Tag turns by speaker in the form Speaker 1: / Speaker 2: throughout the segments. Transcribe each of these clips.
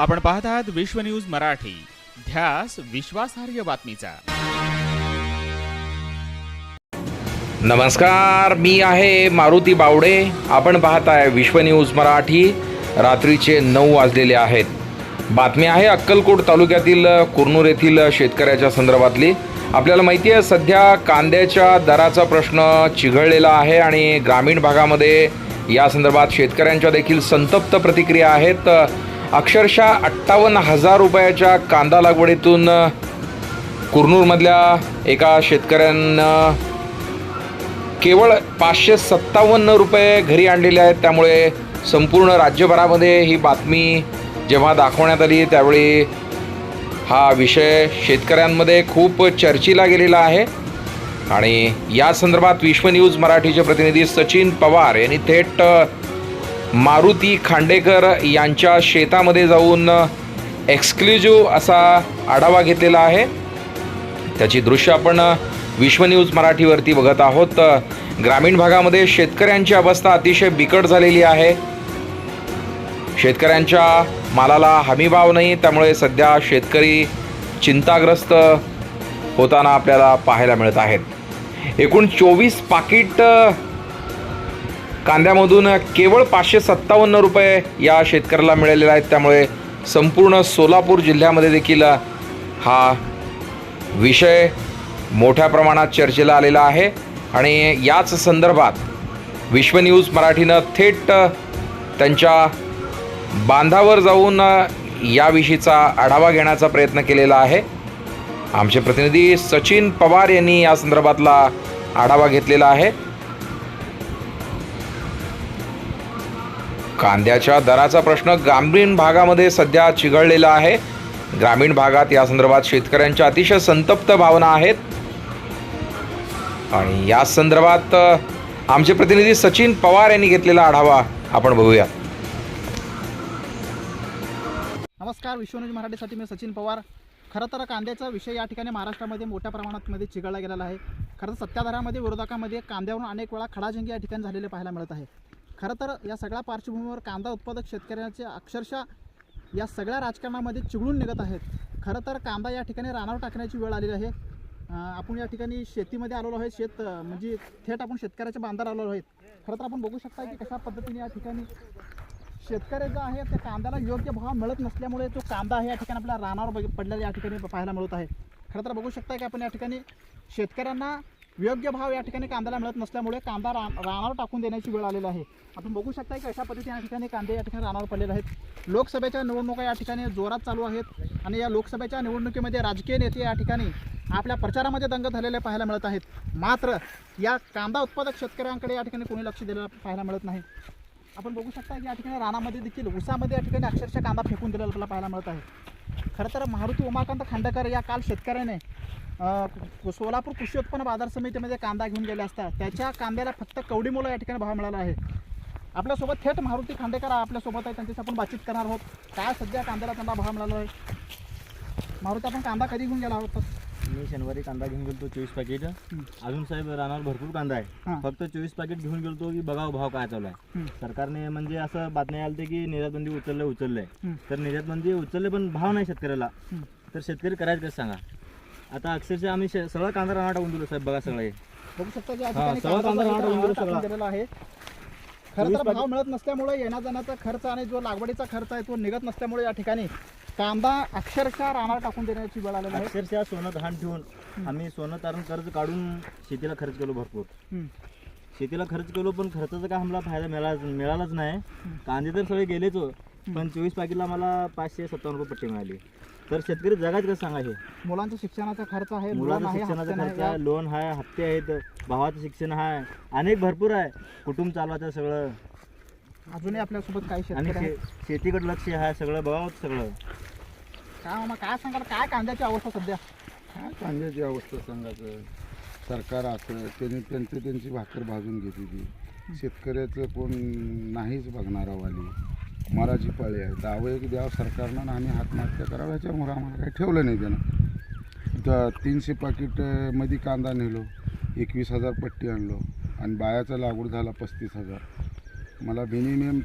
Speaker 1: आपण पाहत आहात विश्व न्यूज मराठी. ध्यास विश्वासार्ह बातमीचा.
Speaker 2: नमस्कार मी आहे मारुती बावडे. आपण पाहताय विश्व न्यूज मराठी. रात्रीचे नऊ वाजलेले आहेत. बातमी आहे अक्कलकोट तालुक्यातील कुरनूर येथील शेतकऱ्याच्या संदर्भातली. आपल्याला माहिती आहे सध्या कांद्याच्या दराचा प्रश्न चिघळलेला आहे आणि ग्रामीण भागामध्ये या संदर्भात शेतकऱ्यांच्या देखील संतप्त प्रतिक्रिया आहेत. अक्षरशः अठ्ठावन्न हजार रुपयाच्या कांदा लागवडीतून कुरनूरमधल्या एका शेतकऱ्यानं केवळ पाचशे सत्तावन्न रुपये घरी आणलेले आहेत. त्यामुळे संपूर्ण राज्यभरामध्ये ही बातमी जेव्हा दाखवण्यात आली त्यावेळी हा विषय शेतकऱ्यांमध्ये खूप चर्चेला गेलेला आहे. आणि या संदर्भात विश्व न्यूज मराठीचे प्रतिनिधी सचिन पवार यांनी थेट मारुती खांडेकर यांच्या शेतामध्ये जाऊन एक्सक्लुझिव्ह असा आढावा घेतलेला आहे. त्याची दृश्य आपण विश्व न्यूज मराठीवरती बघत आहोत. ग्रामीण भागामध्ये शेतकऱ्यांची अवस्था अतिशय बिकट झालेली आहे. शेतकऱ्यांच्या मालाला हमीभाव नाही त्यामुळे सध्या शेतकरी चिंताग्रस्त होताना आपल्याला पाहायला मिळत आहेत. एकूण चोवीस पाकिट कांद्यामधून केवळ पाचशे सत्तावन्न रुपये या शेतकऱ्याला मिळालेले आहेत. त्यामुळे संपूर्ण सोलापूर जिल्ह्यामध्ये देखील हा विषय मोठ्या प्रमाणात चर्चेला आलेला आहे. आणि याच संदर्भात विश्व न्यूज मराठीनं थेट त्यांच्या बांधावर जाऊन याविषयीचा आढावा घेण्याचा प्रयत्न केलेला आहे. आमचे प्रतिनिधी सचिन पवार यांनी या संदर्भातला आढावा घेतलेला आहे. कांद्याच्या दराचा प्रश्न ग्रामीण भागामध्ये सध्या चिघळलेला आहे. ग्रामीण भागात या संदर्भात शेतकऱ्यांच्या अतिशय संतप्त भावना आहेत. आणि या संदर्भात आमचे प्रतिनिधी सचिन पवार यांनी घेतलेला आढावा आपण बघूया.
Speaker 3: नमस्कार विश्वन्यूज मराठीसाठी मी सचिन पवार. खरं तर कांद्याचा विषय या ठिकाणी महाराष्ट्रामध्ये मोठ्या प्रमाणात मध्ये चिघळला गेलेला आहे. खरं तर सत्ताधाऱ्यामध्ये विरोधकामध्ये कांद्यावरून अनेक वेळा खडाजंगी या ठिकाणी झालेले पाहायला मिळत आहे. खरं तर या सगळ्या पार्श्वभूमीवर कांदा उत्पादक शेतकऱ्यांचे अक्षरशः या सगळ्या राजकारणामध्ये चिघळून निघत आहेत. खरं तर कांदा या ठिकाणी रानावर टाकण्याची वेळ आलेली आहे. आपण या ठिकाणी शेतीमध्ये आलेलो आहे शेत म्हणजे थेट आपण शेतकऱ्याच्या बांधावर आलेलो आहेत. खरं तर आपण बघू शकता की कशा पद्धतीने या ठिकाणी शेतकरी जो आहे त्या कांद्याला योग्य भाव मिळत नसल्यामुळे जो कांदा आहे या ठिकाणी आपल्या रानावर बघ- पडलेला या ठिकाणी पाहायला मिळत आहे. खरं तर बघू शकता की आपण या ठिकाणी शेतकऱ्यांना योग्य भाव या ठिकाणी कांद्याला मिळत नसल्यामुळे कांदा रा रानावर टाकून देण्याची वेळ आलेली आहे. आपण बघू शकता की अशा पद्धतीने या ठिकाणी कांदे या ठिकाणी रानावर पडलेले आहेत. लोकसभेच्या निवडणुका या ठिकाणी जोरात चालू आहेत आणि या लोकसभेच्या निवडणुकीमध्ये राजकीय नेते या ठिकाणी आपल्या प्रचारामध्ये दंग झालेले पाहायला मिळत आहेत. मात्र या कांदा उत्पादक शेतकऱ्यांकडे या ठिकाणी कोणी लक्ष दिलेलं पाहायला मिळत नाही. आपण बघू शकता की या ठिकाणी रानामध्ये देखील उसामध्ये या ठिकाणी अक्षरशः कांदा फेकून दिलेला आपल्याला पाहायला मिळत आहे. खरं तर मारुती उमाकांत खांडेकर या काल शेतकऱ्याने सोलापूर कृषी उत्पन्न बाजार समितीमध्ये कांदा घेऊन गेले असता त्याच्या कांद्याला फक्त कवडी मुलं या ठिकाणी भाव मिळाला आहे. आपल्यासोबत थेट मारुती खांडेकर आपल्यासोबत आहे त्यांच्याशी आपण बातचीत करणार आहोत. काय सध्या कांद्याला त्यांना भाव मिळाला आहे? मारुती आपण कांदा कधी घेऊन गेला होता
Speaker 4: मी शनिवारी कांदा घेऊन गेलो चोवीस पाकिट अजून साहेब रानावर भरपूर कांदा आहे. फक्त चोवीस पाकिट घेऊन गेलो की बघावं भाव काय चालू आहे. सरकारने म्हणजे असं बातम्या आली की निर्यात बंदी उचललंय
Speaker 3: हं.
Speaker 4: तर निर्यात बंदी उचलले पण भाव नाही शेतकऱ्याला. तर शेतकरी करायचं कसं सांगा आता अक्षरशः आम्ही सगळा कांदा राणा टाकून दिलो साहेब बघा सगळं
Speaker 3: बघू शकता की
Speaker 4: सगळा
Speaker 3: कांदा
Speaker 4: सगळा.
Speaker 3: आहे खरं तर भाव मिळत नसल्यामुळे येण्या जाण्याचा खर्च आणि जो लागवडीचा खर्च आहे तो निघत नसल्यामुळे या ठिकाणी कांदा अक्षरशः रानावर टाकून देण्याची वेळ आलेली आहे.
Speaker 4: अक्षरशः सोनं धान ठेवून आम्ही सोनं तारण कर्ज काढून शेतीला खर्च केलो भरपूर. शेतीला खर्च केलो पण खर्चाचा काय आम्हाला फायदा मिळाला मिळालाच नाही. कांदे तर सगळे गेलेच हो. पण चोवीस पाकिटला मला पाचशे सत्तावन्न रुपये पट्टी मिळाली. तर शेतकरी जगाच कसं सांगा हे?
Speaker 3: मुलांच्या शिक्षणाचा खर्च आहे
Speaker 4: मुलाचं शिक्षणाचा खर्च. आहे लोन आहे हप्ते आहेत भावाचं शिक्षण आहे अनेक भरपूर आहे. कुटुंब चालवायचं सगळं.
Speaker 3: अजूनही आपल्यासोबत काही
Speaker 4: आणि
Speaker 3: शेतकरी आहेत.
Speaker 4: शे- शेतीकडे लक्ष आहे सगळं बघावं सगळं.
Speaker 3: काय मामा काय सांगाल? काय कांद्याची अवस्था सध्या?
Speaker 5: काय कांद्याची अवस्था सांगायचं? सरकार असं त्यांनी त्यांची त्यांची भाकर भाजून घेते ती शेतकऱ्याचं कोण नाहीच बघणारा वाली. मराठी पाळी आहे. दावं एक द्यावं सरकारनं आणि आम्ही आत्महत्या करावं. ह्याच्यामुळं आम्हाला काही ठेवलं नाही त्यानं. तर तीनशे पाकिटमध्ये कांदा नेलो. एकवीस हजार पट्टी आणलो. आणि बायाचा लागवड झाला पस्तीस हजार. मला मिनिमम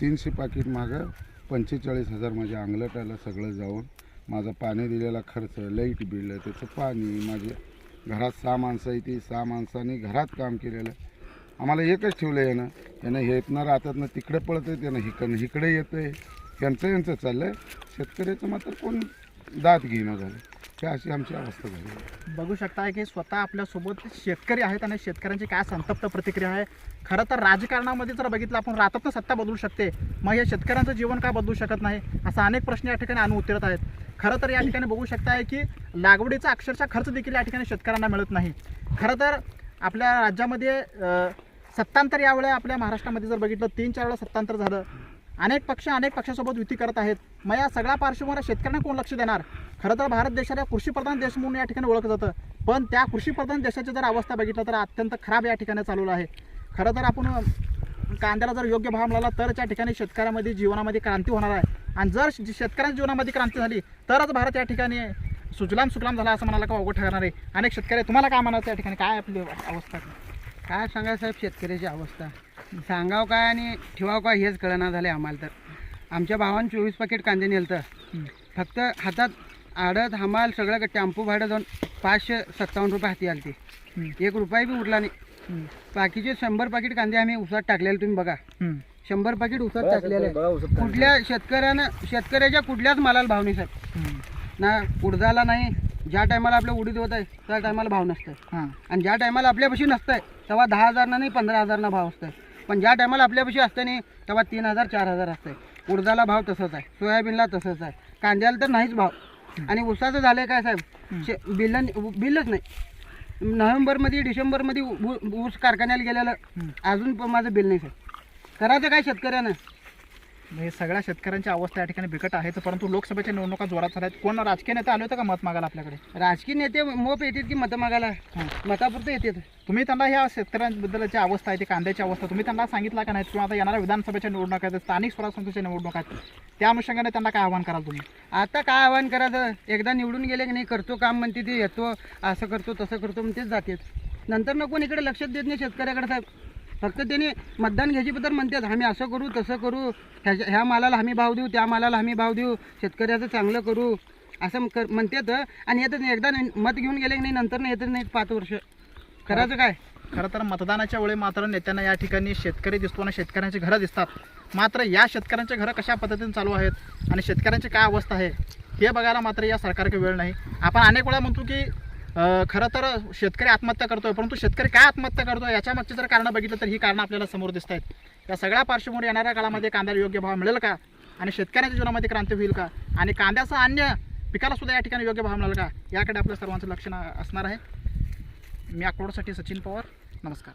Speaker 5: तीनशे पाकिट मागं पंचेचाळीस हजार माझ्या अंगलटाला सगळं जाऊन माझं पाणी दिलेला खर्च लाइट बिल त्याचं पाणी माझे घरात सहा माणसं आहे ती सहा माणसांनी घरात काम केलेलं. आम्हाला एकच ठेवलं यानं. यानं हे इथनं राहतात ना तिकडे पळतं त्यानं इकडनं इकडे येतं आहे यांचं यांचं चाललं आहे शेतकऱ्याचं मात्र कोण दात घेणं झालं. हे अशी आमची अवस्था झाली.
Speaker 3: बघू शकताय की स्वतः आपल्यासोबत शेतकरी आहेत आणि शेतकऱ्यांची काय संतप्त प्रतिक्रिया आहे. खरं तर राजकारणामध्ये जर बघितलं आपण राहतात सत्ता बदलू शकते. मग या शेतकऱ्यांचं जीवन काय बदलू शकत नाही? असा अनेक प्रश्न या ठिकाणी आणून उतरत आहेत. खरं तर या ठिकाणी बघू शकताय की लागवडीचा अक्षरशः खर्च देखील या ठिकाणी शेतकऱ्यांना मिळत नाही. खरं तर आपल्या राज्यामध्ये सत्तांतर यावेळेला आपल्या महाराष्ट्रामध्ये जर बघितलं तीन चार वेळा सत्तांतर झालं. अनेक पक्ष अनेक पक्षासोबत युती करत आहेत. मग या सगळ्या पार्श्वभूमीवर शेतकऱ्यांना कोण लक्ष देणार? खरं तर भारत देशाला कृषीप्रधान देश म्हणून या ठिकाणी ओळखलं जातं. पण त्या कृषीप्रधान देशाची जर अवस्था बघितलं तर अत्यंत खराब या ठिकाणी चालवलं आहे. खरं तर आपण कांद्याला जर योग्य भाव मिळाला तर त्या ठिकाणी शेतकऱ्यामध्ये जीवनामध्ये क्रांती होणार आहे. आणि जर शेतकऱ्यांच्या जीवनामध्ये क्रांती झाली तरच भारत या ठिकाणी सुजलाम सुफलाम झाला असं म्हणाला का अवघड ठरणार आहे? अनेक शेतकरी तुम्हाला काय म्हणायचं या ठिकाणी? काय आपली अवस्था?
Speaker 6: काय सांगायचं साहेब शेतकऱ्याची अवस्था? सांगाव काय आणि ठेवाव काय हेच कळना झाले आम्हाला तर. आमच्या भावानं चोवीस पाकिट कांदे नेलतं. फक्त हातात आडत हमाल सगळं टेम्पो भाडं जाऊन पाचशे सत्तावन्न रुपये हाती आलते. एक रुपया बी उरला नाही. बाकीचे शंभर पाकिट कांदे आम्ही उसात टाकलेले तुम्ही बघा. शंभर पाकिट उसात टाकलेले. कुठल्या शेतकऱ्यानं शेतकऱ्याच्या कुठल्याच मालाला भाव नाही साहेब. ना उडदाला नाही ज्या टायमाला आपलं उडीद होत आहे त्या टायमाला भाव नसतं
Speaker 3: हां.
Speaker 6: आणि ज्या टायमाला आपल्यापाशी नसतंय तेव्हा दहा हजारनं नाही पंधरा हजारना भाव असतंय. पण ज्या टायमाला आपल्यापाशी असतं नाही तेव्हा तीन हजार चार हजार असतंय. उडदाला भाव तसंच आहे सोयाबीनला तसंच आहे. कांद्याला तर नाहीच भाव. आणि उसाचं झालंय काय साहेब? शे बिल बिलच नाही. नोव्हेंबरमध्ये डिसेंबरमध्ये ऊस कारखान्याला गेलेलं अजून पण माझं बिल नाही साहेब. करायचं काय शेतकऱ्यानं?
Speaker 3: हे सगळ्या शेतकऱ्यांची अवस्था या ठिकाणी बिकट आहे परंतु लोकसभेच्या निवडणुका जोरात झाल्या आहेत कोण राजकीय नेते आले होते का मत मागायला आपल्याकडे?
Speaker 6: राजकीय नेते मोप येतात की मतं मागायला. मतापुरतं येतात.
Speaker 3: तुम्ही त्यांना ह्या शेतकऱ्यांबद्दलची अवस्था आहे ती कांद्याची अवस्था तुम्ही त्यांना सांगितलं का नाही? किंवा आता येणाऱ्या विधानसभेच्या निवडणुका आहेत स्थानिक स्वराज्य संस्थेच्या निवडणुका आहेत त्या अनुषंगाने त्यांना काय आव्हान कराल तुम्ही?
Speaker 6: आता काय आव्हान करायचं एकदा निवडून गेले की नाही करतो काम म्हणते ते येतो असं करतो तसं करतो म्हणतेच जातेच नंतर न कोण इकडे लक्षात देत नाही शेतकऱ्याकडे साहेब. फक्त त्यांनी मतदान घ्यायचीबद्दल म्हणतात आम्ही असं करू तसं करू. ह्याच्या ह्या मालाला हमी भाव देऊ त्या मालाला हमी भाव देऊ. शेतकऱ्याचं चांगलं करू. असं कर म्हणतात. आणि येतच नाही एकदा मत घेऊन गेले की नाही नंतर नाही येतच नाही पाच वर्ष. करायचं काय?
Speaker 3: खरं तर मतदानाच्या वेळी मात्र नेत्यांना या ठिकाणी शेतकरी दिसतो आणि शेतकऱ्यांची घरं दिसतात. मात्र या शेतकऱ्यांच्या घरं कशा पद्धतीने चालू आहेत आणि शेतकऱ्यांची काय अवस्था आहे हे बघायला मात्र या सरकारकडे वेळ नाही. आपण अनेक वेळा म्हणतो की खरं तर शेतकरी आत्महत्या करतोय परंतु शेतकरी काय आत्महत्या करतोय याच्या मागची जर कारणं बघितलं तर ही कारणं आपल्याला समोर दिसत आहेत. या सगळ्या पार्श्वभूमीवर येणाऱ्या काळामध्ये कांद्याला योग्य भाव मिळेल का? आणि शेतकऱ्यांच्या जीवनामध्ये क्रांती होईल का? आणि कांद्याचं अन्य पिकाला सुद्धा या ठिकाणी योग्य भाव मिळेल का? याकडे आपल्या सर्वांचं लक्ष असणार आहे. मी अकोडसाठी सचिन पवार. नमस्कार.